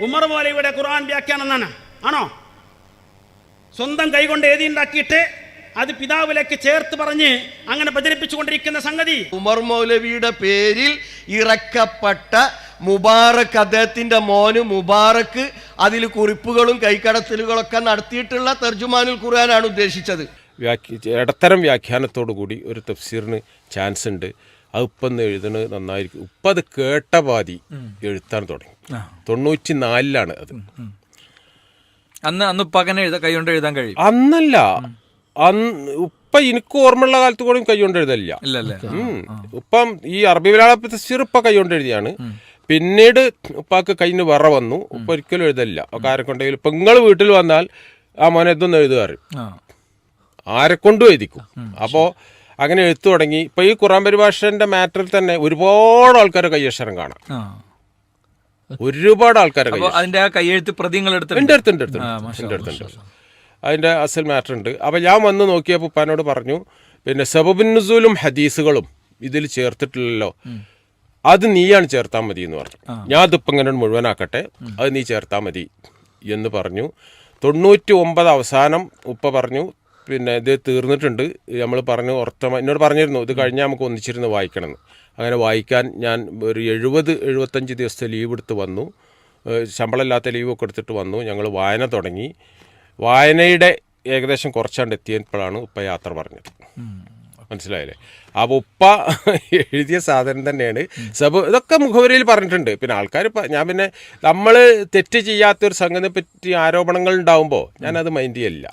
ഉമർ മൗലവിയുടെ ഖുർആൻ വ്യാഖ്യാനം എന്നാണ്. ആണോ? സ്വന്തം കൈകൊണ്ട് എഴുതിയുണ്ടാക്കിയിട്ട് അത് പിതാവിലേക്ക് ചേർത്ത് പറഞ്ഞ് അങ്ങനെ പ്രചരിപ്പിച്ചുകൊണ്ടിരിക്കുന്ന സംഗതി. ഉമർ മൗലവിയുടെ പേരിൽ ഇറക്കപ്പെട്ട മുബാറക്ക് അദ്ദേഹത്തിന്റെ മോന് മുബാറക്ക് അതിൽ കുറിപ്പുകളും കൈക്കടത്തലുകളൊക്കെ നടത്തിയിട്ടുള്ള തർജുമാനുൽ ഖുർആനാണ് ഉദ്ദേശിച്ചത്. വ്യാഖ്യ ഇടത്തരം വ്യാഖ്യാനത്തോടു കൂടി ഒരു തഫ്സീറിന് ചാൻസ് ഉണ്ട് അത് ഇപ്പം എഴുതുന്നത് നന്നായിരിക്കും. ഇപ്പം അത് കേട്ട പാതി എഴുത്താൻ തുടങ്ങി. തൊണ്ണൂറ്റി നാലിലാണ് അത്. അന്ന് അന്ന് പകനെ എഴുതാ കൈകൊണ്ട് എഴുതാൻ കഴിയും? അന്നല്ല. അന്ന് ഉപ്പ എനിക്ക് ഓർമ്മയുള്ള കാലത്ത് കൂടെ കൈകൊണ്ട് എഴുതലില്ല. ഉപ്പം. ഈ അറബി മലയാള സിറുപ്പ കൈകൊണ്ട് എഴുതിയാണ്. പിന്നീട് ഉപ്പാക്ക് കയ്യിന് വറ വന്നു. ഉപ്പ ഒരിക്കലും എഴുതലില്ല. ഒക്കെ ആരെ കൊണ്ടെങ്കിലും ഇപ്പം നിങ്ങൾ വീട്ടിൽ വന്നാൽ ആ മോനെ ഇതൊന്നും എഴുതുകാറ്. ആരെ കൊണ്ടും എഴുതിക്കും. അപ്പോൾ അങ്ങനെ എഴുത്തു തുടങ്ങി. ഇപ്പൊ ഈ ഖുറാൻ പരിഭാഷന്റെ മാറ്ററിൽ തന്നെ ഒരുപാട് ആൾക്കാരെ കയ്യക്ഷരം കാണാം. ഒരുപാട് ആൾക്കാരെ അതിന്റെ എന്റെ അടുത്തുണ്ട് എന്റെ അടുത്തുണ്ട് അതിന്റെ അസൽ മാറ്റർ ഉണ്ട് അപ്പൊ ഞാൻ വന്ന് നോക്കിയപ്പോൾ ഉപ്പാനോട് പറഞ്ഞു പിന്നെ സബബിൻസൂലും ഹദീസുകളും ഇതിൽ ചേർത്തിട്ടില്ലല്ലോ. അത് നീയാണ് ചേർത്താൽ മതി എന്ന് പറഞ്ഞു. ഞാൻ അതിപ്പം ഇങ്ങനെ മുഴുവനാക്കട്ടെ. അത് നീ ചേർത്താൽ മതി എന്ന് പറഞ്ഞു. തൊണ്ണൂറ്റി ഒമ്പത് അവസാനം ഉപ്പ പറഞ്ഞു പിന്നെ ഇത് തീർന്നിട്ടുണ്ട്. നമ്മൾ പറഞ്ഞു ഉറച്ച എന്നോട് പറഞ്ഞിരുന്നു ഇത് കഴിഞ്ഞാൽ നമുക്ക് ഒന്നിച്ചിരുന്ന് വായിക്കണമെന്ന്. അങ്ങനെ വായിക്കാൻ ഞാൻ ഒരു എഴുപത് എഴുപത്തഞ്ച് ദിവസത്തെ ലീവ് എടുത്ത് വന്നു. ശമ്പളമില്ലാത്ത ലീവൊക്കെ എടുത്തിട്ട് വന്നു. ഞങ്ങൾ വായന തുടങ്ങി. വായനയുടെ ഏകദേശം കുറച്ചാണ്ട് എത്തിയപ്പോഴാണ് ഉപ്പ യാത്ര പറഞ്ഞത്. മനസ്സിലായില്ലേ? ആ ഉപ്പ എഴുതിയ സാധനം തന്നെയാണ്. സബ് ഇതൊക്കെ മുഖവരിയിൽ പറഞ്ഞിട്ടുണ്ട്. പിന്നെ ആൾക്കാർ ഞാൻ പിന്നെ നമ്മൾ തെറ്റ് ചെയ്യാത്തൊരു സംഗതിയെ പറ്റി ആരോപണങ്ങൾ ഉണ്ടാവുമ്പോൾ ഞാനത് മൈൻഡ് ചെയ്യില്ല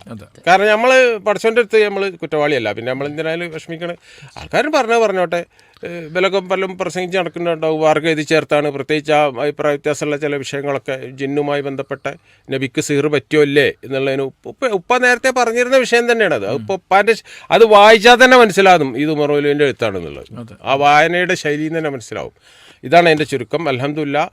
കാരണം നമ്മൾ പഠിച്ചോന്റെ അടുത്ത് നമ്മൾ കുറ്റവാളിയല്ല. പിന്നെ നമ്മൾ എന്തിനായാലും വിഷമിക്കണേ. ആൾക്കാരും പറഞ്ഞത് പറഞ്ഞോട്ടെ. ഏഹ് ഇവലൊക്കെ പലരും പ്രസംഗിച്ച് നടക്കുന്നുണ്ടാവും. ആർക്ക് എഴുതി ചേർത്താണ്. പ്രത്യേകിച്ച് ആ അഭിപ്രായ വ്യത്യാസമുള്ള ചില വിഷയങ്ങളൊക്കെ ജിന്നുമായി ബന്ധപ്പെട്ട നബിക്ക് സീർ പറ്റുമോ ഇല്ലേ എന്നുള്ളതിന് ഉപ്പ ഉപ്പ നേരത്തെ പറഞ്ഞിരുന്ന വിഷയം തന്നെയാണ് അത്. ഇപ്പോൾ ഉപ്പാന്റെ അത് വായിച്ചാൽ തന്നെ മനസ്സിലാകും. ഇത് മൊറോലുവിന്റെ എഴുത്താണെന്നുള്ളത് ആ വായനയുടെ ശൈലിയിൽ തന്നെ മനസ്സിലാവും. ഇതാണ് എന്റെ ചുരുക്കം. അലഹമില്ല